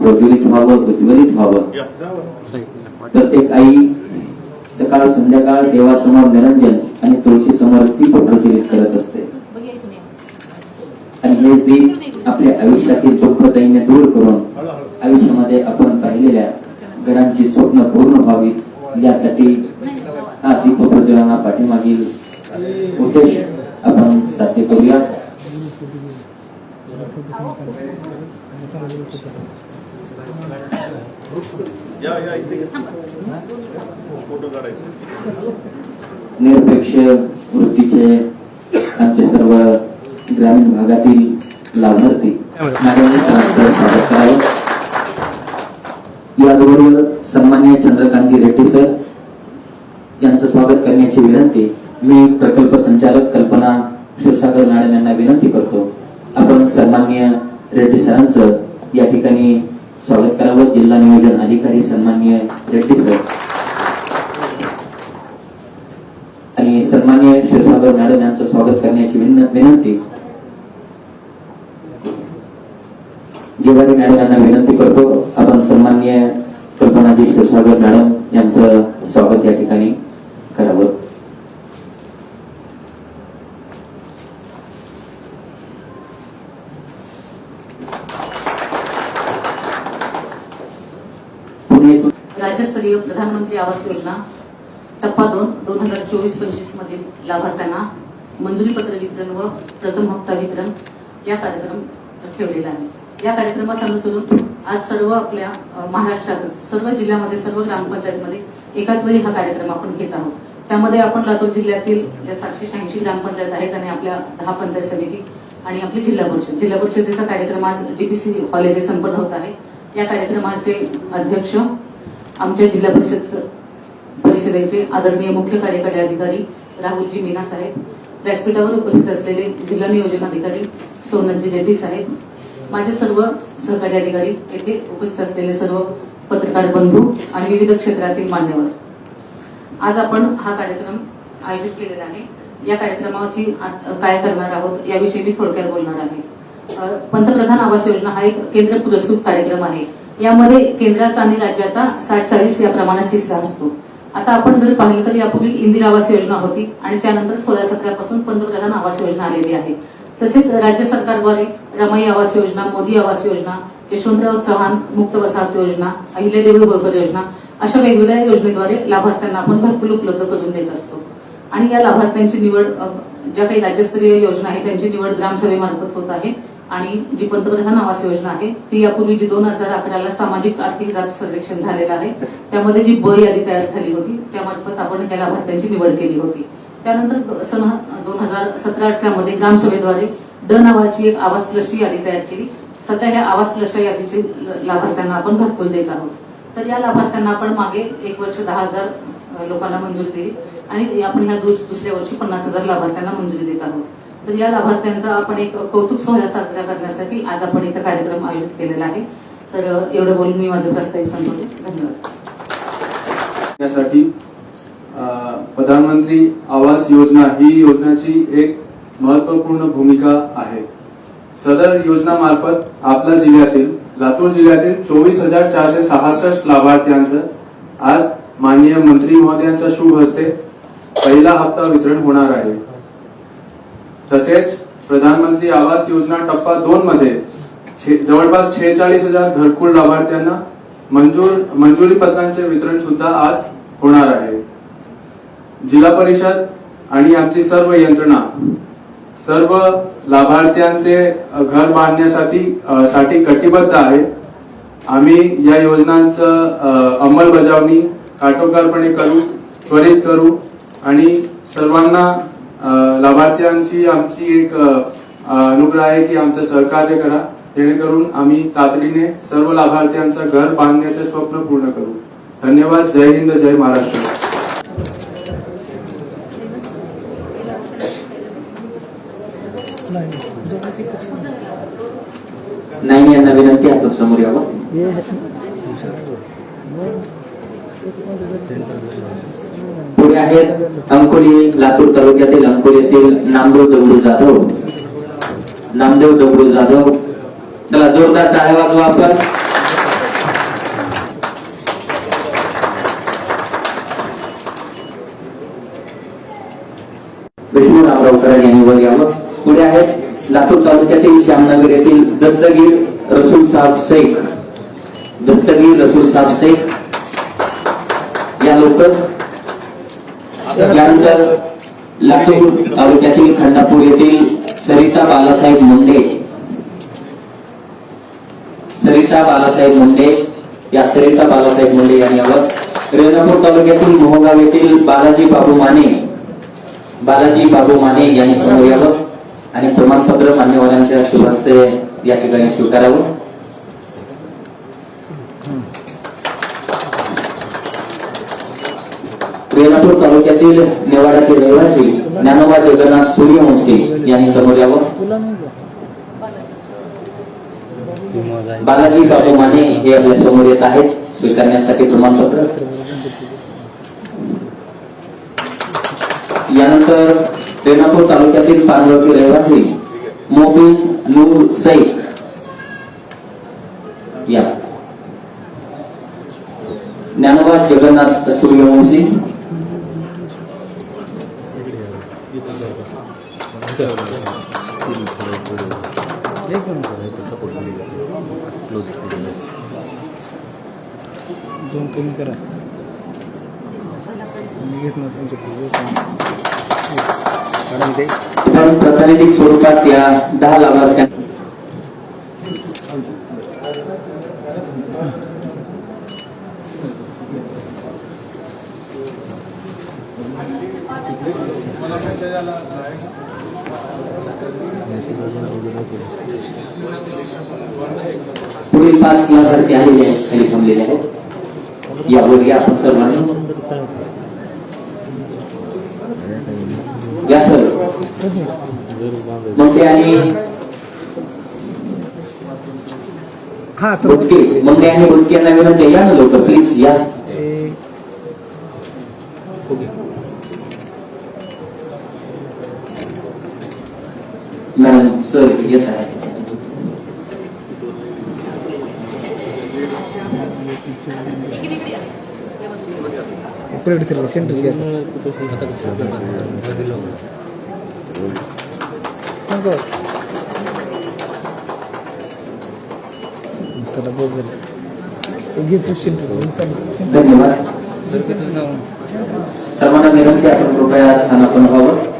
प्रज्वलित व्हावं उज्ज्वलित व्हावं. प्रत्येक आई सकाळ संध्याकाळ देवासमोर निरंजन आणि तुळशी समोर दीप प्रज्वलित करत असते. आणि हेच दीप आपल्या आयुष्यातील दुःख दैन्य दूर करून आयुष्यामध्ये आपण पाहिलेल्या घरांची स्वप्न पूर्ण व्हावीत यासाठी हा दीप प्रज्वलना पाठीमागील उद्देश आपण साध्य करूया. या या इथे फोटो काढायचे. निरपेक्ष वृत्तीचे आमचे सर्व ग्रामीण भागातील लाभार्थी स्वागत करावं. याचबरोबर सन्मान्य चंद्रकांती रेड्डी सर यांचं स्वागत करण्याची विनंती मी प्रकल्प संचालक कल्पना क्षीरसागर मॅडम यांना विनंती करतो. आपण सन्मान्य रेड्डी सरांचं या ठिकाणी स्वागत जिल्हा नियोजन अधिकारी सन्माननीय रेड्डी सर. आणि सन्माननीय क्षीरसागर मॅडम यांचं स्वागत करण्याची विनंती. जेवारी मॅडम यांना विनंती करतो आपण सन्माननीय कल्पनाजी क्षीरसागर मॅडम यांचं स्वागत या ठिकाणी करावं. राज्यस्तरीय प्रधानमंत्री आवास योजना टप्पा दोन दोन हजार चोवीस पंचवीस मधील लाभार्थ्यांना मंजुरीपत्र वितरण व प्रथम हप्ता वितरण या कार्यक्रम ठेवलेला आहे. या कार्यक्रमास अनुसरून आज सर्व आपल्या महाराष्ट्रातच सर्व जिल्ह्यामध्ये सर्व ग्रामपंचायतमध्ये एकाच वेळी हा कार्यक्रम आपण घेत आहोत. त्यामध्ये आपण लातूर जिल्ह्यातील ज्या सातशे शहाऐंशी ग्रामपंचायत आहेत आणि आपल्या दहा पंचायत समिती आणि आपली जिल्हा परिषद. जिल्हा परिषदेचा कार्यक्रम आज डीपीसी हॉल येथे संपन्न होत आहे. या कार्यक्रमाचे अध्यक्ष आमच्या जिल्हा परिषद परिषदेचे आदरणीय मुख्य कार्यकारी अधिकारी राहुलजी मीना साहेब व्यासपीठावर उपस्थित असलेले जिल्हा नियोजन अधिकारी सोनजी रेड्डी साहेब माझे सर्व सहकारी अधिकारी येथे उपस्थित असलेले सर्व पत्रकार बंधू आणि विविध क्षेत्रातील मान्यवर. आज आपण हा कार्यक्रम आयोजित केलेला आहे. या कार्यक्रमाची काय करणार आहोत याविषयी मी थोडक्यात बोलणार आहे. पंतप्रधान आवास योजना हा एक केंद्र पुरस्कृत कार्यक्रम आहे. यामध्ये केंद्राचा आणि राज्याचा साठ चाळीस या प्रमाणात हिस्सा असतो. आता आपण जर पाहिलं तर यापूर्वी इंदिरा आवास योजना होती आणि त्यानंतर सोळा सतरापासून पंतप्रधान आवास योजना आलेली आहे. तसेच राज्य सरकारद्वारे रमाई आवास योजना मोदी आवास योजना यशवंतराव चव्हाण मुक्त वसाहत योजना अहिल्यादेवी बोरकर योजना अशा वेगवेगळ्या योजनेद्वारे लाभार्थ्यांना आपण घरकुल उपलब्ध करून देत असतो. आणि या लाभार्थ्यांची निवड ज्या काही राज्यस्तरीय योजना आहे त्यांची निवड ग्रामसभेमार्फत होत आहे. आणि जी पंतप्रधान आवास योजना आहे ती यापूर्वी जी दोन हजार अकराला सामाजिक आर्थिक जात सर्वेक्षण झालेलं आहे त्यामध्ये जी ब यादी तयार झाली होती त्यामार्फत आपण त्या लाभार्थ्यांची निवड केली होती. त्यानंतर सन दोन हजार सतरा अठरामध्ये ग्रामसभेद्वारे ड नावाची एक आवास प्लसची यादी तयार केली. सध्या ह्या आवास प्लसच्या यादीचे लाभार्थ्यांना आपण घरकुल देत आहोत. तर या लाभार्थ्यांना आपण मागे एक वर्ष दहा हजार लोकांना मंजुरी दिली आणि आपण ह्या दुसऱ्या वर्षी पन्नास हजार लाभार्थ्यांना मंजुरी देत आहोत. तर या लाभार्थ्यांचा आपण एक कौतुक सोहळा साजरा करण्यासाठी आज आपण इथं कार्यक्रम आयोजित केलेला आहे. तर एवढं बोलून मी माझं प्रस्तावित संपवते. धन्यवाद. यासाठी प्रधानमंत्री आवास योजना ही योजनाची एक महत्त्वपूर्ण भूमिका आहे. सदर योजना मार्फत आपल्या जिल्ह्यातील लातूर जिल्ह्यातील चोवीस हजार चारशे सहासष्ट लाभार्थ्यांचं आज माननीय मंत्री महोदयांच्या शुभ हस्ते पहिला हप्ता वितरण होणार आहे. तसेच प्रधानमंत्री आवास योजना टप्पा दोन मध्ये जवळपास छेचाळीस हजार घरकुल लाभार्थ्यांना मंजूर मंजुरी पत्रांचे वितरण सुद्धा आज होणार आहे. जिल्हा परिषद आणि आमची सर्व यंत्रणा सर्व लाभार्थ्यांचे घर बांधण्यासाठी साठी कटिबद्ध आहे. आम्ही या योजनांचं अंमलबजावणी काटोकारपणे करू त्वरित करू आणि सर्वांना लाभार्थ्यांची आमची एक अनुग्रह आहे की आमचं सहकार्य करा. जेणेकरून आम्ही तातडीने सर्व लाभार्थ्यांचं घर बांधण्याचे स्वप्न पूर्ण करू. धन्यवाद. जय हिंद जय महाराष्ट्र. नाही यांना विनंती आपण समोर यावं. पुढे आहेत अंकोली लातूर तालुक्यातील अंकोली येथील नामदेव दगडू जाधव. नामदेव दगडू जाधव. चला जोरदार टाळ्या वाजवा आपण. विष्णू रामरावकर यांनी वर यावं. पुढे आहेत लातूर तालुक्यातील श्यामनगर येथील दस्तगीर रसूल साहेब शेख. दस्तगीर रसूल साहेब शेख. या लोक यानंतर लातूर तालुक्यातील खंडापूर येथील सरिता बालासाहेब मुंडे सरिता बालासाहेब मुंडे या सरिता बालासाहेब मुंडे यांनी यावर रेणापूर तालुक्यातील मोहगाव येथील बालाजी बाबू माने बालाजी बाबू माने यांनी समोर यावं आणि प्रमाणपत्र मान्यवरांच्या शुभ हस्ते या ठिकाणी स्वीकारावं. रेणापूर तालुक्यातील नेवाड्याचे रहिवासी ज्ञानोबा जगन्नाथ सूर्यवंशी यांनी समोर यावं. बालाजी बाबू माने हे आपल्यासमोर येत आहेत. स्वीकारण्यासाठी प्रमाणपत्र. यानंतर रेणापूर तालुक्यातील पानगावचे रहिवासी मोबिन नूर सैफ या. ज्ञानोबा जगन्नाथ सूर्यवंशी. दोन कमी करा मी घेत नाही तुमच्यापुढे. मॅडम ते पण प्रातिनिधिक स्वरूपात या दहा लाभार्थ्यांना पुढील पाच लाभार्थी आलेले आहेत खाली थांबलेले आहेत. यावर या आपण सर्वांनी या सर. मंडे आणि हा सर. बुटके मंडे आणि बुटके यांना विनंती आहे, या ना लवकर प्लीज या. Madam kegiatan Apa yang diterusin Bagaimana? Salmana Miranti akan berupaya sesana penuh